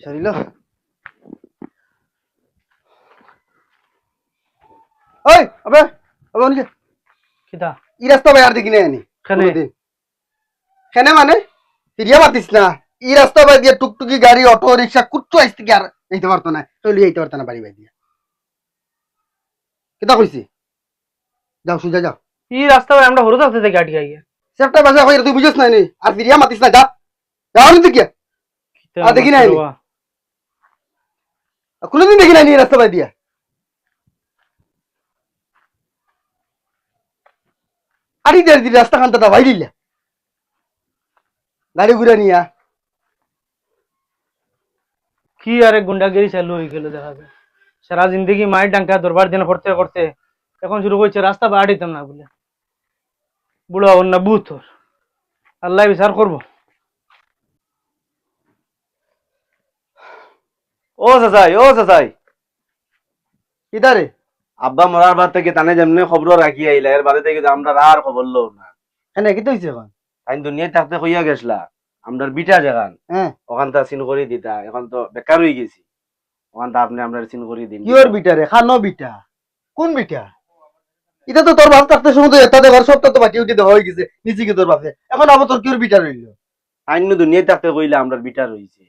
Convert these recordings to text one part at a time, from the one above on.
সরিল ওই আবে আবে অনিকে কিতা ই রাস্তা বাইর দেখি না আনি কেনে? কোনোদিন। কেনে মানে ফিরিয়া মাতিস না ই রাস্তা বাই দিয়ে টুকটুকি গাড়ি অটো রিক্সা কুট্টু আইস থেকে আর যেতে পারতো না চলি যেতে পারতো না বাড়ি বাই দিয়া কিতা কইছি যাও সুজা যাও ই রাস্তা আমরা হরু থাকতে থেকে আটকে গিয়া সেফটা বাজা কই তুই বুঝছ না নি আর ফিরিয়া মাতিস না যা আড়ি দেড় দিন রাস্তা খানটা তা বাইরিলা গাড়ি ঘুরে নিয়া কি আরে গুন্ডাগিরি চালু হয়ে গেল দেখা যায় সারা জিন্দগি মায়ের ডাঙ্কা দরবার দিন করতে করতে এখন শুরু করছে রাস্তা বাড়িতাম না বলে বুড়া অন্য বুথ ওর আল্লাহ বিচার করব ও চাচাই ও চাচাই। কিদারে আব্বা মরার বাদ থেকে তানে যেমনি খবর রাখি আইলা এর বাদে থেকে আমরা আর খবর লো না। হ্যাঁ কি হয়েছে এখন? তাই দুনিয়ায় থাকতে কইয়া গেছলা। আমরা বিটা হ্যাঁ ওখান তা সিন করে দিতা। এখন তো বেকার হয়ে গেছি। ওখান তা আপনি আমরা সিন করে দিন কিওর বিটা রে খানো বিটা? কোন বিটা? এটা তো তোর বাপ থাকতে সময় তো এটা দেবার সবটা তো বাটি উঠে দেওয়া হয়ে গেছে। নিচে তোর বাপে। এখন আবার তোর কিওর বিটা রইল আইন দুনিয়ায় থাকতে কইলে আমরা বিটা রইছে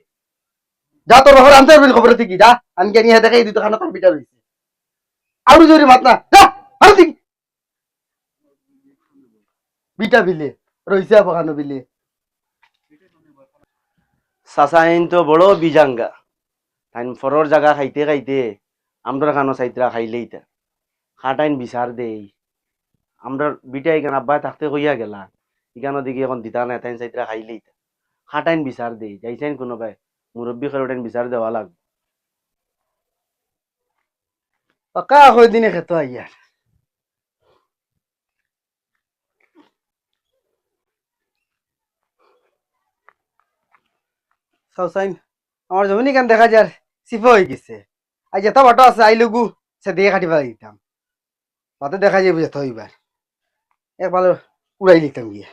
যা তোর বাবার আনতে পারবি খবর থেকে যা আমি জানি হ্যাঁ দেখাই দিত খানা তোর বিটা রইছে আরও জোরে মাত না আরও দিকে। বিটা বিলে, রইছে আবার খানো বিলে। আইন তো বড় বিজাঙ্গা। তাই ফরর জায়গা খাইতে খাইতে আমরা খানো সাইতরা খাইলেই তা। খাটাইন বিচার দেই। আমরা বিটা এখানে আব্বাই থাকতে কইয়া গেলা। এখানে দেখি এখন দিতা না তাইন সাইতরা খাইলেই তা। খাটাইন বিচার দেই, যাইছেন কোনোবাই। মুরব্বী খেলোটাইন বিচার দেওয়া লাগবে। পাকা হয়ে দিনে খেতো আইয়ার আমার জমিনি কেন দেখা যার সিফা হয়ে গেছে। আজ যেত বাটো আছে আইলুগু সে দিয়ে কাটিবা দিতাম তাতে দেখা যাবে যেত হইবার এক ভালো উড়াই লিখতাম গিয়ে।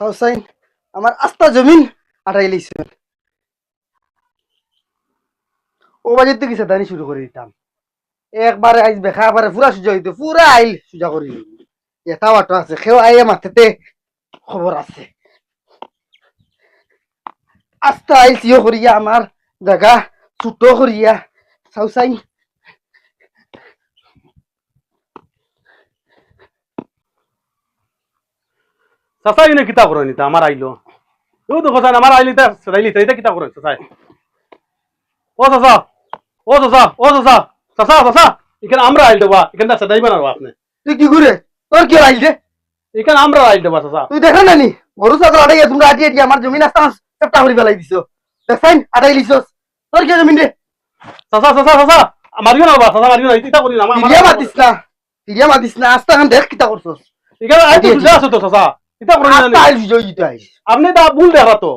সাউসাইন আমার আস্তা জমিন আটাই লিখছে ও বাজের থেকে সেদানি শুরু করে দিতাম। একবারে আইস বেখা একবারে পুরা সুজা হইতো পুরা আইল সুজা করে দিল। এটা বাটো আছে, সেও আইয়া মাথাতে খবর আছে। আস্তা আইল সিও করিয়া আমার জায়গা ছোট করিয়া সাউসাইন চাচা এনে কিতা করে নিতা আমার আইলো। ও তো কথা আমার আইলি তা সেদাইলি তা কিতা করে চাচাই। ও চাচা ও চাচা ও চাচা চাচা চাচা এখানে আমরা আইল দেবা এখানে সেদাইবেন আর আপনি। তুই কি করে তোর কি আইল রে এখানে আমরা আইল দেবা চাচা। তুই দেখো না নি? গরু ছাগল আটাই তোমরা আটিয়ে দিয়ে আমার জমিন আস্তা চেপটা করে ফেলাই দিছো। দেখছাইন আটাই লিছস তোর কি জমিন রে চাচা চাচা চাচা মারিও না বাবা চাচা মারিও না ইতা করি না আমার মাতিস না ফিরিয়া মাতিস না আস্তা দেখ কিতা করছস এখানে আইতে সুজা আছে তো চাচা। করি না আপনি তা ভুল দেখা তো।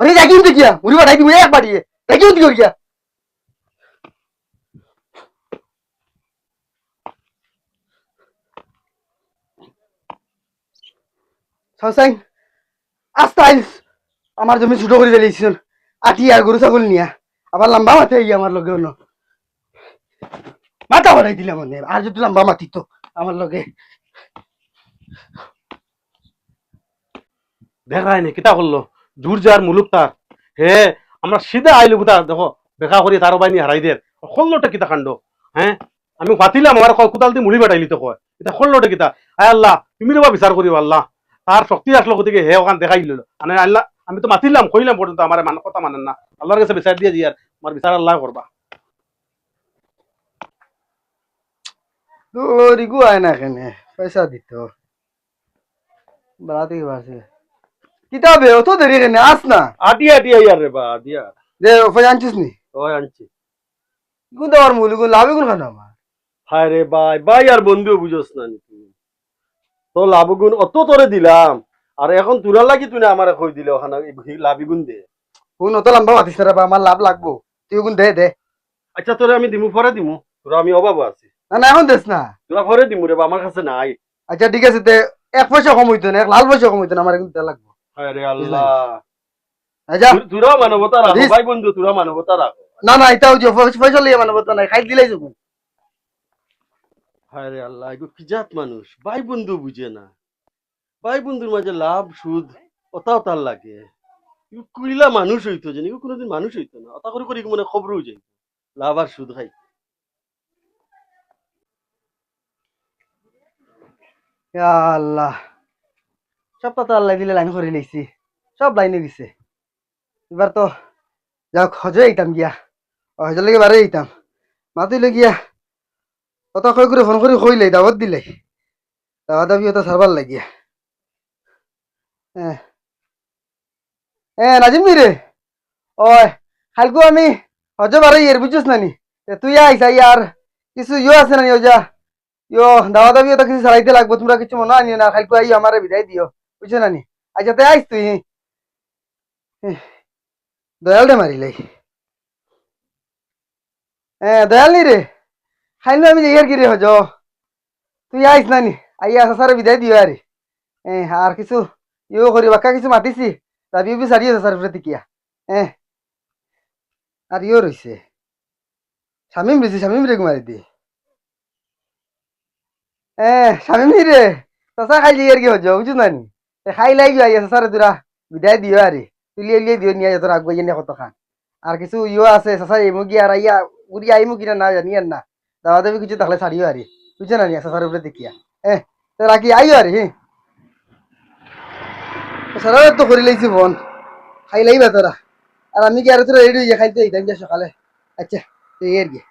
আরে উঠে গিয়া উড়ি বাড়াই দিবি এক বাড়িয়ে। যাকি উঠে গিয়া সাউসাইন আইল আমার জমি ছোট করে ফেলেছিস আটি আর গরু ছাগল নিয়া। আবার লম্বা মাথা ইয়ে আমার লগে অন্য। মাথা বাড়াই দিলাম মানে আর যদি লম্বা মাতি তো আমার লগে। দেখায় নি কিতা করল? জুর যার মুলুক তার হে, আমরা সিধা আইলু কুতা, দেখো দেখা করি তার বাইনি হারাই দের খোল্লোটা কিতা কাণ্ড। হ্যাঁ আমি পাতিলাম আমার কোদাল দিয়ে মুড়ি বেটাইলি তো কয়। এটা খোল্লোটা কিতা। আয় আল্লাহ, তুমি রবা বিচার করিব আল্লাহ। তার শক্তি আসলো গতিকে হে ওখান দেখাই দিল। মানে আল্লাহ আমি তো মাতিলাম, কইলাম পর্যন্ত আমার মান কথা মানেন না। আল্লাহর কাছে বিচার দিয়ে দিয়ার আমার বিচার আল্লাহ করবা ইগু আয় না কেনে পয়সা দিত বাড়াতে কি পারছে কিতাবে অত দেরি কেনে আস না। আটিয়া আটিয়া ইয়ার রে বা আটিয়া যে পয়সা আনছিস নি? ওই আনছি। গুণ দেওয়ার মূল গুণ লাভে গুণ খানো আমার? হায় রে ভাই ভাই আর বন্ধু বুঝোস না নি তুই। তো লাভগুণ অত তোরে দিলাম আর এখন তোরা লাগি তুই না আমার কই দিলে ওখানে লাভিগুণ দে। গুণ অত লম্বা মাতিস না আমার লাভ লাগবো। তুই গুণ দে দে। আচ্ছা তোরে আমি দিমু পরে দিমু। তোরা আমি অভাব আছি। না না এখন দেস না। তোরা পরে দিমু রে বা আমার কাছে নাই। আচ্ছা ঠিক আছে তে এক পয়সা কম হইতো না এক লাল পয়সা কম হইতো না আমার কিন্তু লাগবো। আরে আল্লাহ। তোর- তোরা মানবতা রাখো ভাই বন্ধু তোরা মানবতা রাখো। না না এটাও যে পয়সা- পয়সা লিয়ে বলতো খাই দিলাই যাব আরে আল্লাহ এগো কি জাত মানুষ? ভাই বন্ধু বুঝে না। ভাই বন্ধুর মাঝে লাভ সুদ ওটাও তার লাগে। কুইলা মানুষ হইতো জানি কোনোদিন মানুষ হইতো না। ওটা করে করে মানে খবরও যাই লাভ আর সুদ খাই। আল্লাহ। সব কথা আল্লাহ দিলে লাইন করে লইছি সব লাইনে দিছে। এবার তো যাক, হজে আইতাম গিয়া। হজের লাগে বারে আইতাম। মাতিলে গিয়া কত কই করে ফোন করে কইলে, দাওয়াত দিলে। দাওয়াত দাবি ওটা সারবার লাগিয়া। হ্যাঁ হ্যাঁ নাজিম নি রে? ওই কালকে আমি হজে বারে ইয়ের বুঝছিস না নি তে তুই আইসা ইয়ার কিছু ইয়ে আছে না নি ওজা ইয়ো দাওয়া দাবি তো কিছু চালাইতে লাগবো, তোমরা কিছু মনে আনিও না খালি আই আমারে বিদায় দিও। বুঝছ না নি? আচ্ছা তাই আইস তুই। দয়াল দে মারিলাই হ্যাঁ দয়াল নি রে? খাইলো আমি যাইয়ার কি রে হজ। তুই আইস না নি? আইয়া সাসারে বিদায় দিও আরে। হ্যাঁ আর কিছু ইয়ে করি, বাক্কা কিছু মাতিছি? দাবি বি সারিয়ে সাসার প্রতি কিয়া হ্যাঁ আর ইয়ে রইছে শামিম রইছে শামিম রে মারি দি এ, শামিম রে চাচা খাই যাই আর কি হজ বুঝছ না নি? খাই লাই গিয়ে আইয়া সাসারে তোরা বিদায় দিও আরে তুলিয়ে লিয়ে দিও নিয়ে তোরা আগুয়াই নিয়ে কত খান আর কিছু ইয়ে আছে চাচা এমু গিয়া আর আইয়া উড়ি আইমু কিনা না জানি আর না দাওয়া দেবী কিছু তাহলে ছাড়িও আরে বুঝছ না নি চাচার উপরে দেখিয়া এ তোরা কি আইও আরে হ্যাঁ সারা তো করে লাইছি ফোন খাই লাইবা তোরা আর আমি কি আর তোরা রেডি হয়ে খাইতে সকালে আচ্ছা তুই এর গিয়ে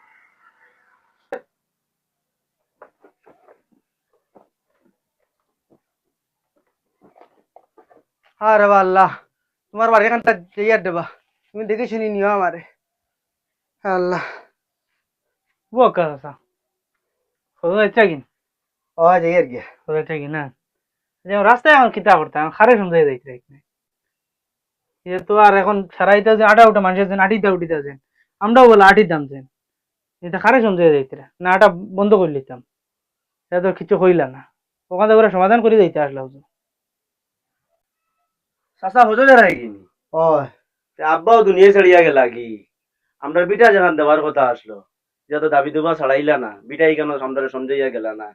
আরে বা আল্লাহ তোমার বাড়ি এখানটা যাইয়ার দেবা। তুমি দেখে শুনি নিও আমারে? আল্লাহ। বোকা কিন ও গিয়ে। কিন না? যেমন রাস্তায় এখন কিতা করতাম খারে সমঝাই যাইতে এখানে এ তো আর এখন সারাইতে যে আটা উঠা মানুষের যেন আটিতে উঠিতে যেন আমরাও বলে আটির দাম যেন এটা খারে সমঝাই যাইতে না আটা বন্ধ করে লিতাম এটা তো কিছু হইলা না। ওখান থেকে ওরা সমাধান করে যাইতে আসলা হুজুর চাচা হজে যারা গিনি ও আব্বাও দুনিয়া ছাড়িয়া গেলা কি? আমরা বিটা যখন দেওয়ার কথা আসলো। যত দাবি দেবা ছাড়াইলা না। বিটাই কেন আমরা সমঝাইয়া গেলা না?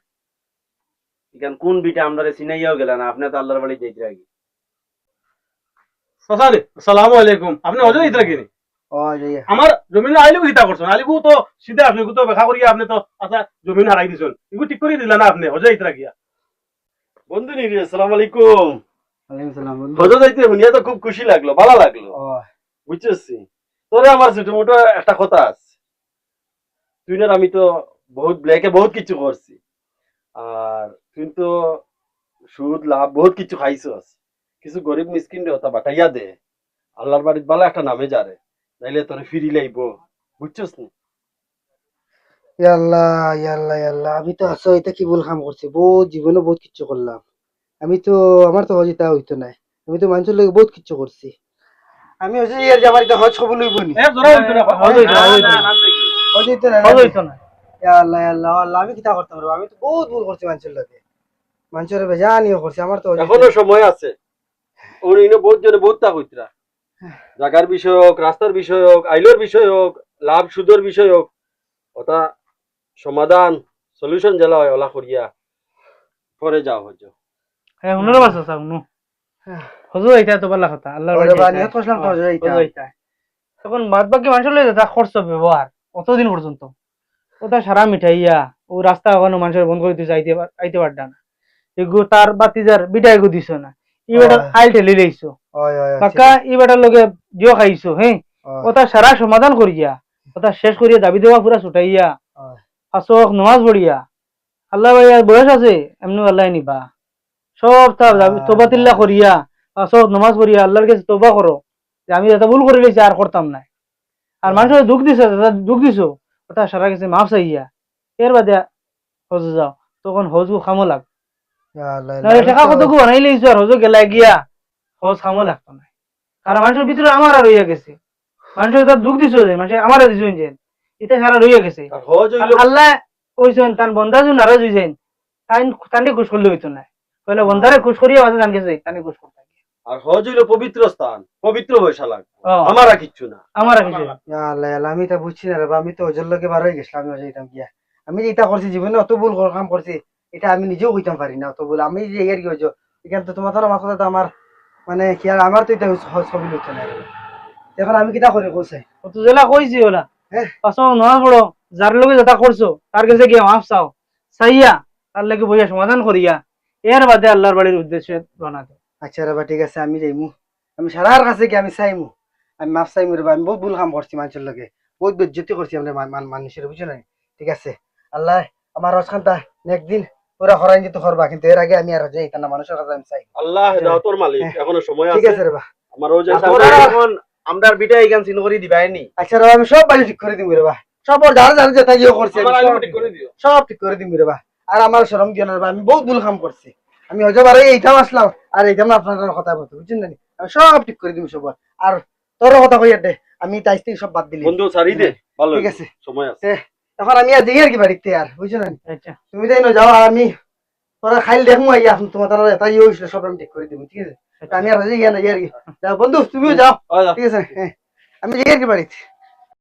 ইখান কোন বিটা আমরা চিনাইয়াও গেলা না? আপনি তো আল্লাহর বাড়ি যাইতে রাখি সসারে আসসালামু আলাইকুম। আপনি অজয় ইতরা কিনি আমার জমিন আইলেও হিতা করছেন। আইলেও তো সিধা আপনি তো দেখা করিয়া আপনি তো আচ্ছা জমিন হারাই দিছেন। এগুলো ঠিক করে দিলা না আপনি? অজয় ইতরা গিয়া বন্ধু নি আসসালামু আলাইকুম। ওয়ালাইকুম সালাম বন্ধু। হজে যাইতে শুনিয়া তো খুব খুশি লাগল ভালো লাগল। ও। তোরে আমার ছোট মোটো একটা কথা আছে। তুই না আমি তো বহুত ব্ল্যাকে বহুত কিছু করছি। আর তুই তো সুদ লাভ বহুত কিছু খাইছস কিছু গরিব মিসকিন রে ওটা বাটাইয়া দে। আল্লাহর বাড়ির ভালো একটা নামে যারে। নাইলে তোরে ফিরি লাইব। বুঝছস না আমি তো আসো এটা কি ভুল কাম করছি? বহুত জীবনে বহুত কিছু করলাম। আমি তো আমার তো হজিতা হইতো নাই আমি তো মানুষের লোক বহুত কিছু করছি আমি হচ্ছে ইয়ার যে আমার এটা হজ খবর লইব নি না হজো হইতো না, হজো হইতো না। হজিতা না হজো হইতো না আল্লাহ আল্লাহ আল্লাহ আমি কিতা করতে পারব আমি তো বহুত ভুল করছি মানুষের লোকে মানুষের বেজানিও করছি আমার তো এখনও সময় আছে বহুত জনে বহুত তা কইতরা জাগার বিষয় হোক রাস্তার বিষয় হোক আইলোর বিষয় হোক লাভ সুদর বিষয় হোক ওটা সমাধান সলিউশন জেলা হয় ওলা করিয়া পরে যাও হজ হ্যাঁ উনুর বাস আছে উনু হজো এটা তো বলা কথা আল্লাহর এটা। তখন বাদ বাকি মানুষের লইতে তা খরচ ব্যবহার অতদিন পর্যন্ত ওটা সারা মিঠাইয়া ও রাস্তা ওখানে মানুষের বন্ধ করে আইতে আইতে পারডা না এগু তার বাতিজার বিটা এগু দিছ না। ই বেটা হয়। আইল ঠেলি লইছো ওই ওই ওই, কাকা ই বেটার লগে জিও খাইছো হ্যাঁ ওটা সারা সমাধান করিয়া ওটা শেষ করিয়া দাবি দেওয়া পুরা ছুটাইয়া। আসক নমাজ পড়িয়া আল্লাহ ভাই আর বয়স আছে এমনি আল্লাহ নিবা। সব তার তোবাতিল্লা করিয়া আসক নমাজ পড়িয়া আল্লাহর কাছে তোবা করো। যে আমি এটা ভুল করে লেছি আর করতাম না আর মানুষের দুঃখ দিছে দাদা দুঃখ দিছো ওটা সারা কাছে মাফ চাইয়া। এর বাদে হজ যাও তখন হজু খামো লাগ। টাকা কত বানাই লইছো আর হজু গেলা গিয়া হজ খামো লাগতো না আর মানুষের ভিতরে আমার আর হইয়া গেছে। মানুষের তার দুঃখ দিছো যে মানুষ আমার দিছো যে এটা সারা রয়ে গেছে। আল্লাহ কইছেন তান বন্দা যু নারাজ হইছেন তাই তান্ডি খুশ করলে হইতো না কইলে বন্দারে খুশ করিয়া বাজে জান গেছে তানি খুশ করতে আর হজ হইল পবিত্র স্থান পবিত্র পয়সা লাগবে ও। আমার আর কিচ্ছু না। আমার আর কিছু আমি তা বুঝছি না আমি তো ওজোর লোকে বার হয়ে গেছিলাম আমি গিয়া। আমি যে এটা করছি জীবনে অত ভুল কর- কাম করছি এটা আমি নিজেও কইতাম পারি না অত ভুল। আমি যে ইয়ার কি হইছো এখান তো তোমার তো মাথা তো আমার মানে কি আর আমার তো এটা ছবি না। এখন আমি কিটা করি কইছে? তো জেলা কইছি ওলা হ্যাঁ। পাঁচশো নয় বড় যার লগে যেটা করছ তার কাছে গিয়ে মাফ চাও। চাইয়া তার লাগে বইয়া সমাধান করিয়া এর বাদে আল্লাহর বাড়ির উদ্দেশ্যে রওনা দাও আচ্ছা রে বা ঠিক আছে আমি যাইমু। আমি সারার কাছে কি আমি চাইমু। আমি মাফ চাইমু রে আমি বহুত ভুল কাম করছি মানুষের লগে। বহুত বেজ্জতি করছি আমরা মান- মান- মানুষের বুঝছ না ঠিক আছে। আল্লাহ আমার রসখানটা একদিন ওরা হরাই যেতে করবা কিন্তু এর আগে আমি আর যাই না মানুষের কাছে আমি চাই আল্লাহ হেদায়তর মালিক হ্যাঁ। এখনও সময় ঠিক আছে। আছে রে বা আমার ওই যে তোরা এখন আমরার বিটা এখান চিন করে দিবাইনি আচ্ছা রে আমি সব বাড়ি ঠিক করে দিমু রে বা সব ওর যারা যারা যেটা গিয়ে করছে সব- ঠিক করে দিও। সব ঠিক করে দিমু রে বা আর আমার শরম দিও না আমি বহুত ভুল কাম করছি। আমি হয়তো বারে এইটাও আসলাম আর এইটাও আপনার কথা বলতে বুঝছেন না আমি সব ঠিক করে দিমু সব আর তোর কথা কইয়া দে আমি তাই থেকে সব বাদ দিলি। বন্ধু সারি দে ভালো ঠিক আছে। সময় আছে। এখন আমি আর যাই আর কি বাড়িতে আর বুঝছ না আচ্ছা। তুমি তাই না যাও আর আমি তোরা খাইল দেখমু আইয়া এখন তোমার তারা এটা ইয়ে হয়েছিল সব আমি ঠিক করে দিমু ঠিক আছে? আমি আর যাই না যাই আর কি যাও বন্ধু তুমিও যাও ঠিক আছে? হ্যাঁ আমি যাই আর কি বাড়িতে।